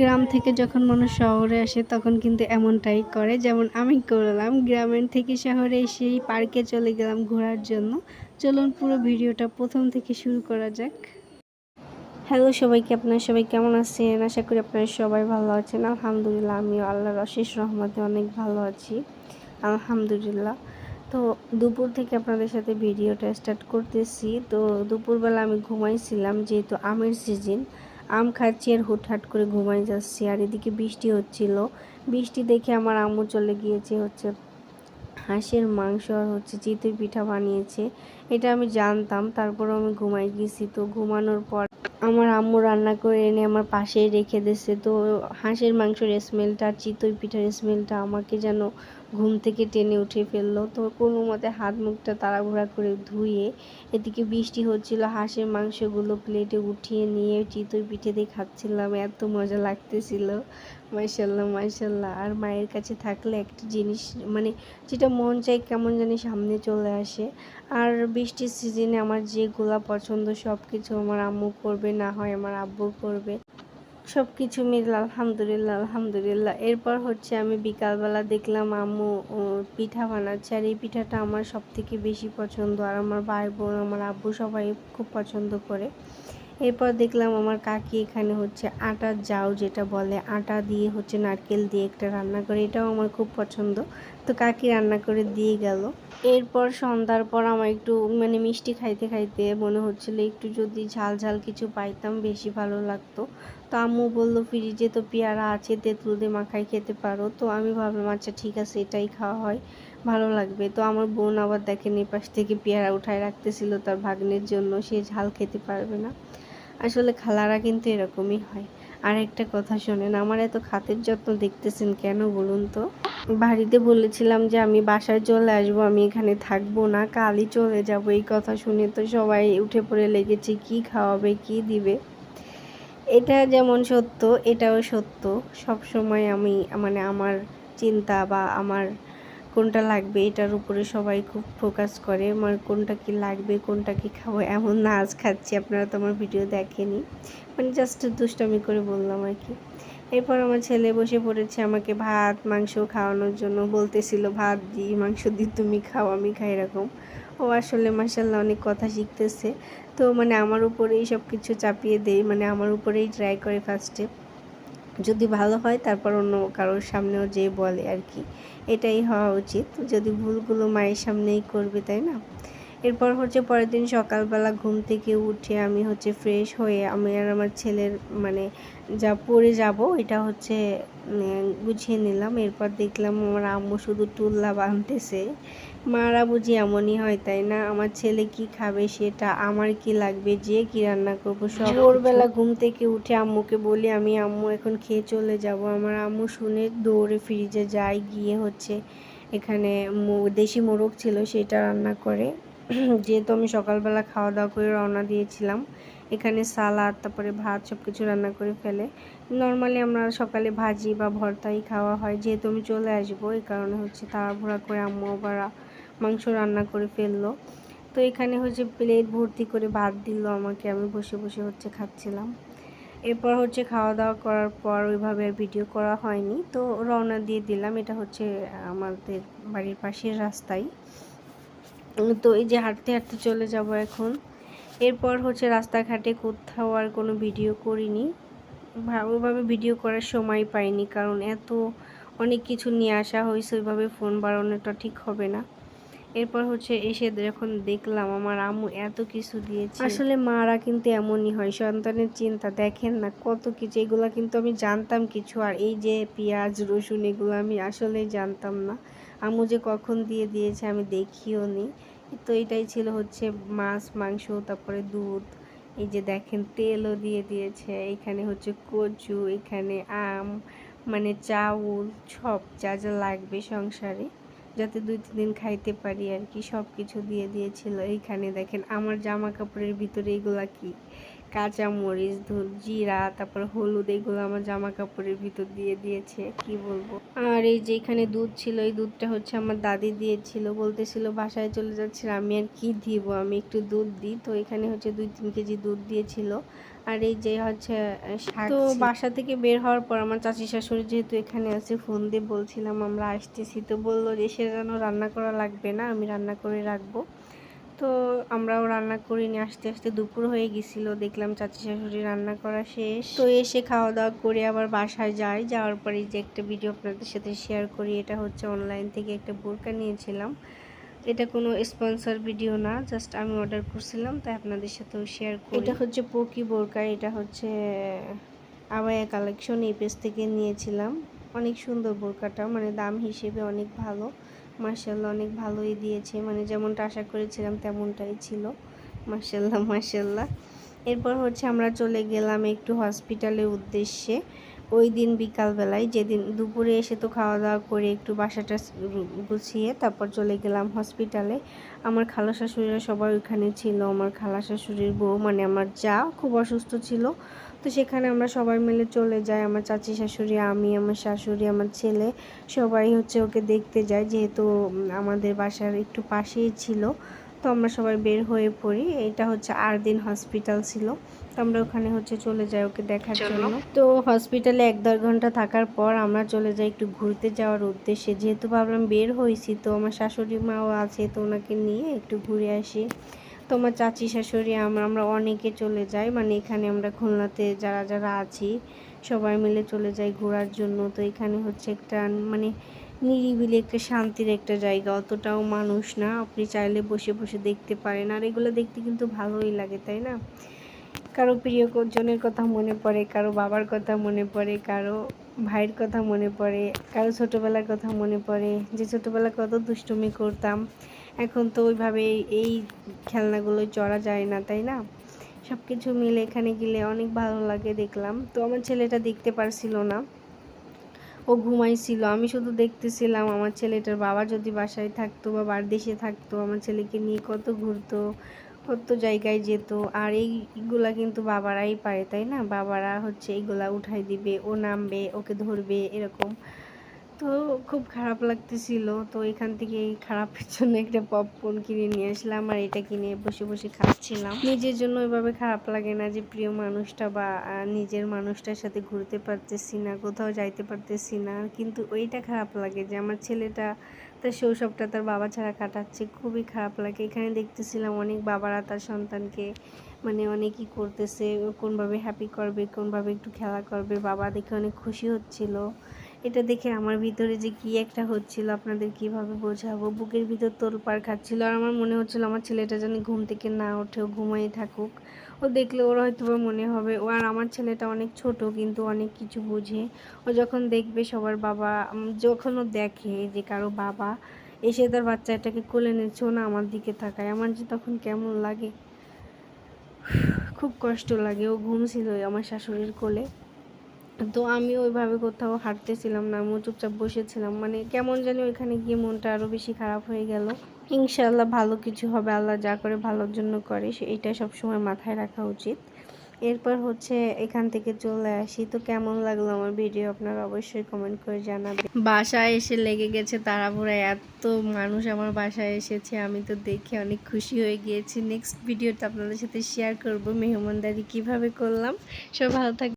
গ্রাম থেকে যখন মানুষ শহরে আসে, তখন কিন্তু এমনটাই করে। যেমন আমি করলাম, গ্রামের থেকে শহরে এসেই পার্কে চলে গেলাম ঘোরার জন্য। চলুন পুরো ভিডিওটা প্রথম থেকে শুরু করা যাক। হ্যালো সবাইকে, আপনারা সবাই কেমন আছেন? আশা করি আপনারা সবাই ভালো আছেন। আলহামদুলিল্লাহ, আমিও আল্লাহর অশেষ রহমতে অনেক ভালো আছি। আলহামদুলিল্লাহ। তো দুপুর থেকে আপনাদের সাথে ভিডিওটা স্টার্ট করতেছি। তো দুপুরবেলা আমি ঘুমাইছিলাম, যেহেতু আমের সিজন আম খাচ্ছি আর হুটহাট করে ঘুমাই যাচ্ছি, আর এদিকে বৃষ্টি হচ্ছিল। বৃষ্টি দেখে আমার আম্মু চলে গিয়েছে হচ্ছে হাঁসের মাংস আর হচ্ছে চিতই পিঠা বানিয়েছে। এটা আমি জানতাম, তারপরও আমি ঘুমাই গেছি তো ঘুমানোর পর আমার আম্মু রান্না করে এনে আমার পাশেই রেখে দিয়েছে। তো হাঁসের মাংসের স্মেলটা চিতই পিঠার স্মেলটা আমাকে যেন ঘুম থেকে টেনে উঠে ফেলল। তো কোনো মতে হাত মুখটা তাড়াঘোড়া করে ধুয়ে এদিকে বৃষ্টি হচ্ছিল, হাঁসের মাংসগুলো প্লেটে উঠিয়ে নিয়ে চিতই পিঠে দিয়ে খাচ্ছিলাম। এত মজা লাগতেছিল। মার্শাল্লাহ মার্শাল্লাহ আর মায়ের কাছে থাকলে একটা জিনিস মানে যেটা মন চাই কেমন জানি সামনে চলে আসে। আর বৃষ্টির সিজনে আমার যেগুলা পছন্দ সব কিছু আমার আম্মু করবে, না হয় আমার আব্বু করবে। সব কিছু মিলে আলহামদুলিল্লাহ আলহামদুলিল্লাহ। এরপর হচ্ছে আমি বিকালবেলা দেখলাম আম্মু পিঠা বানাচ্ছে। আর এই পিঠাটা আমার সব থেকে বেশি পছন্দ। আর আমার ভাই বোন, আমার আব্বু সবাই খুব পছন্দ করে। এরপর দেখলাম আমার কাকি এখানে হচ্ছে আটার জাউ যেটা বলে, আটা দিয়ে হচ্ছে নারকেল দিয়ে একটা রান্না করে, এটাও আমার খুব পছন্দ। তো কাকি রান্না করে দিয়ে গেল। এরপর সন্ধ্যার পর আমার একটু মানে মিষ্টি খাইতে খাইতে মনে হচ্ছিল একটু যদি ঝাল ঝাল কিছু পাইতাম বেশি ভালো লাগতো। তো আম্মু বলল, ফ্রিজে তো পেয়ারা আছে, তেঁতুল দিয়ে মাখাই খেতে পারো। তো আমি ভাবলাম আচ্ছা ঠিক আছে, এটাই খাওয়া হয়, ভালো লাগবে। তো আমার বোন আবার দেখেন এই পাশ থেকে পেয়ারা উঠায় রাখতেছিল তার ভাগ্নের জন্য, সে ঝাল খেতে পারবে না। আসলে খালারা কিন্তু এরকমই হয়। আর একটা কথা শোনেন, আমার এত খাতের যত্ন দেখতেছেন কেন বলুন তো? বাড়িতে বলেছিলাম যে আমি বাসায় চলে আসব, আমি এখানে থাকব না, কালই চলে যাব। এই কথা শুনে তো সবাই উঠে পড়ে লেগেছে, কি খাওয়াবে, কি দিবে? এটা যেমন সত্য, এটাও সত্য। সব সময় আমি মানে আমার চিন্তা বা আমার কোনটা লাগবে এটার উপরে সবাই খুব ফোকাস করে আমার কোনটা কি লাগবে, কোনটা কি খাব এমন না আজ খাচ্ছি। আপনারা তো আমার ভিডিও দেখেনি। মানে জাস্ট দুষ্টামি করে বললাম আর কি। এরপর আমার ছেলে বসে পড়েছে আমাকে ভাত, মাংস খাওয়ানোর জন্য। বলতেছিল, ভাত দিই মাংস দিই তুমি খাও, আমি খাই এরকম। ও আসলে মাসাল্লাহ অনেক কথা শিখতেছে। তো মানে আমার উপরেই সব কিছু চাপিয়ে দেয় মানে আমার উপরেই ট্রাই করে ফার্স্টে যদি ভালো হয়, তারপর অন্য কারোর সামনেও যে বলে আর কি। এটাই হওয়া উচিত। যদি ভুলগুলো মায়ের সামনেই করবে, তাই না? এরপর হচ্ছে পরের দিন সকালবেলা ঘুম থেকে উঠে আমি হচ্ছে ফ্রেশ হয়ে আমি আর আমার ছেলের মানে যা পরে যাব, এটা হচ্ছে গুছিয়ে নিলাম। এরপর দেখলাম আমার আম্মু শুধু টুল্লা বাঁধতেছে মারা বুঝি এমনই হয় তাই না? আমার ছেলে কি খাবে সেটা? আমার কি লাগবে? যে কি রান্না করব? সব ভোরবেলা ঘুম থেকে উঠে আম্মুকে বলি আমি আম্মু এখন খেয়ে চলে যাব। আমার আম্মু শুনে দৌড়ে ফ্রিজে যায় গিয়ে হচ্ছে এখানে দেশি মোরগ ছিল সেটা রান্না করে। যেহেতু আমি সকালবেলা খাওয়া দাওয়া করে রওনা দিয়েছিলাম এখানে সালাদ তারপরে ভাত সব কিছু রান্না করে ফেলে। নর্মালি আমরা সকালে ভাজি বা ভর্তাই খাওয়া হয়। যেহেতু আমি চলে আসব এই কারণে হচ্ছে তাড়াহুড়া করে আম্মু আবার মাংস রান্না করে ফেলল। তো এখানে হচ্ছে প্লেট ভর্তি করে ভাত দিল আমাকে, আমি বসে বসে হচ্ছে খাচ্ছিলাম। এরপর হচ্ছে খাওয়া দাওয়া করার পর ওইভাবে ভিডিও করা হয়নি। তো রওনা দিয়ে দিলাম, এটা হচ্ছে আমাদের বাড়ির পাশের রাস্তায়। তো এই যে হাঁটতে হাঁটতে চলে যাব এখন। এরপর হচ্ছে রাস্তাঘাটে কোথাও আর কোনো ভিডিও করিনি। ওইভাবে ভিডিও করার সময় পাইনি, কারণ এত অনেক কিছু নিয়ে আসা হয়েছে, ওইভাবে ফোন বাড়ানোটা ঠিক হবে না। এরপর হচ্ছে এসে যখন দেখলাম আমার আম্মু এত কিছু দিয়েছে। আসলে মারা কিন্তু এমনই হয়, সন্তানের চিন্তা দেখেন না কত কিছু, এগুলো কিন্তু আমি জানতাম কিছু। আর এই যে পেঁয়াজ, রসুন, এগুলো আমি আসলেই জানতাম না। আম্মু যে কখন দিয়ে দিয়েছে আমি দেখিও নি। তো এটাই ছিল হচ্ছে মাছ, মাংস, তারপরে দুধ, এই যে দেখেন তেলও দিয়ে দিয়েছে। এখানে হচ্ছে কচু, এখানে আম মানে চাউল, সব যা যা লাগবে সংসারে। যাতে দুই, তিন দিন খাইতে পারি আর কি সব কিছু দিয়ে দিয়েছিল। এইখানে দেখেন, আমার জামা কাপড়ের ভিতরে এইগুলা কি? কাঁচা মরিচ জিরা তারপর হলুদ এগুলো আমার জামা কাপড়ের ভিতর দিয়ে দিয়েছে কি বলব? আর এই যে এখানে দুধ ছিল এই দুধটা হচ্ছে আমার দাদি দিয়েছিল বলতেছিল বাসায় চলে যাচ্ছিল আমি আর কি দিব? আমি একটু দুধ দিই তো এখানে হচ্ছে দুই তিন কেজি দুধ দিয়েছিল। আর এই যে হচ্ছে তো বাসা থেকে বের হওয়ার পর আমার চাচি শাশুড়ি যেহেতু এখানে আছে ফোন দিয়ে বলছিলাম আমরা আসতেছি। তো বলল যে সে যেন রান্না করা লাগবে না আমি রান্না করে রাখব। তো আমরাও রান্না করে নিয়ে আসতে আসতে দুপুর হয়ে গেছিল। দেখলাম চাচি শাশুড়ি রান্না করা শেষ। তো এসে খাওয়া দাওয়া করে আবার বাসায় যাই যাওয়ার পরে যে একটা ভিডিও আপনাদের সাথে শেয়ার করি, এটা হচ্ছে অনলাইন থেকে একটা বোরকা নিয়েছিলাম। এটা কোনো স্পন্সর ভিডিও না জাস্ট আমি অর্ডার করছিলাম, তাই আপনাদের সাথেও শেয়ার করি। এটা হচ্ছে পকি বোরকা, এটা হচ্ছে আবায়া কালেকশন এই পেজ থেকে নিয়েছিলাম। অনেক সুন্দর বোরকাটা মানে দাম হিসেবে অনেক ভালো। মার্শাল্লাহ অনেক ভালোই দিয়েছে। মানে যেমনটা আশা করেছিলাম তেমনটাই ছিল। মার্শাল্লাহ মার্শাল্লাহ এরপর হচ্ছে আমরা চলে গেলাম একটু হসপিটালের উদ্দেশ্যে। ওই দিন বিকালবেলায় যেদিন দুপুরে এসে তো খাওয়া দাওয়া করে একটু বাসাটা গুছিয়ে তারপর চলে গেলাম হসপিটালে। আমার খালা শাশুড়িরা সবাই ওইখানে ছিল, আমার খালা শাশুড়ির বউ মানে আমার যা খুব অসুস্থ ছিল তো সেখানে আমরা সবাই মিলে চলে যাই। আমার চাচি শাশুড়ি আমি আমার শাশুড়ি আমার ছেলে সবাই হচ্ছে ওকে দেখতে যাই। যেহেতু আমাদের বাসার একটু পাশেই ছিল তো আমরা সবাই বের হয়ে পড়ি। এটা হচ্ছে আর দিন হসপিটাল ছিল। তো আমরা ওখানে হচ্ছে চলে যাই ওকে দেখার জন্য। তো হসপিটালে এক দেড় ঘণ্টা থাকার পর আমরা চলে যাই একটু ঘুরতে যাওয়ার উদ্দেশ্যে। যেহেতু ভাবলাম বের হয়েছি তো আমার শাশুড়ি মাও আছে তো ওনাকে নিয়ে একটু ঘুরে আসি। তো আমার চাচি, শাশুড়ি আমরা আমরা অনেকে চলে যাই। মানে এখানে আমরা খুলনাতে যারা যারা আছি, সবাই মিলে চলে যাই ঘোরার জন্য। তো এখানে হচ্ছে একটা মানে নিরিবিলি একটা শান্তির একটা জায়গা। অতটাও মানুষ না। আপনি চাইলে বসে বসে দেখতে পারেন। আর এগুলো দেখতে কিন্তু ভালোই লাগে, তাই না? কারও প্রিয় জনের কথা মনে পড়ে, কারও বাবার কথা মনে পড়ে, কারও ভাইয়ের কথা মনে পড়ে, কারও ছোটোবেলার কথা মনে পড়ে, যে ছোটোবেলা কত দুষ্টুমি করতাম। এখন তো ওইভাবে এই খেলনাগুলো চড়া যায় না, তাই না? সব কিছু মিলে এখানে গেলে অনেক ভালো লাগে দেখলাম। তো আমার ছেলেটা দেখতে পারছিল না। ও ঘুমাইছিল, আমি শুধু দেখতেছিলাম আমার ছেলেটার বাবা যদি বাসায় থাকতো বা বার দেশে থাকতো, আমার ছেলেকে নিয়ে কত ঘুরতো। কত জায়গায় যেত। আর এইগুলা কিন্তু বাবারাই পারে, তাই না? বাবারা হচ্ছে এইগুলা উঠাই দিবে, ও নামবে, ওকে ধরবে, এরকম। তো খুব খারাপ লাগতেছিল। তো এখান থেকে এই খারাপের জন্য একটা পপকর্ন কিনে নিয়ে আসলাম আর এটা কিনে বসে বসে খাচ্ছিলাম। নিজের জন্য ওইভাবে খারাপ লাগে না যে প্রিয় মানুষটা বা নিজের মানুষটার সাথে ঘুরতে পারতেছি না, কোথাও যাইতে পারতেছি না। কিন্তু ওইটা খারাপ লাগে যে আমার ছেলেটা তার শৈশবটা তার বাবা ছাড়া কাটাচ্ছে। খুবই খারাপ লাগে। এখানে দেখতেছিলাম অনেক বাবারা তার সন্তানকে মানে অনেকই করতেছে। কোনভাবে হ্যাপি করবে, কোনভাবে একটু খেলা করবে। বাবা দেখে অনেক খুশি হচ্ছিল। এটা দেখে আমার ভিতরে যে কি একটা হচ্ছিল, আপনাদের কীভাবে বোঝাবো? বুকের ভিতর তোলপাড় খাচ্ছিল আর আমার মনে হচ্ছিল আমার ছেলেটা যেন ঘুম থেকে না ওঠেও ঘুমাই থাকুক। ও দেখলে ওর হয়তো মনে হবে, ও আর আমার ছেলেটা অনেক ছোট কিন্তু অনেক কিছু বুঝে। ও যখন দেখবে সবার বাবা যখন ও দেখে যে কারও বাবা এসে তার বাচ্চাটাকে কোলে নিচ্ছে না আমার দিকে তাকায়। আমার যে তখন কেমন লাগে, খুব কষ্ট লাগে। ও ঘুম ছিল আমার শাশুড়ির কোলে। তো আমি ওইভাবে কোথাও হাঁটতেছিলাম না আমিও চুপচাপ বসেছিলাম। মানে কেমন জানি ওইখানে গিয়ে মনটা আরও বেশি খারাপ হয়ে গেল। ইনশাল্লাহ ভালো কিছু হবে, আল্লাহ যা করে ভালোর জন্য করে এটা সবসময় মাথায় রাখা উচিত। এরপর হচ্ছে এখান থেকে চলে আসি। তো কেমন লাগল আমার ভিডিও? আপনারা অবশ্যই কমেন্ট করে জানাবেন। বাসায় এসে লেগে গেছে তাড়াহুড়া এত মানুষ আমার বাসায় এসেছে, আমি তো দেখে অনেক খুশি হয়ে গিয়েছি। নেক্সট ভিডিওটা আপনাদের সাথে শেয়ার করব। মেহমানদারি কীভাবে করলাম সব ভালো থাকবে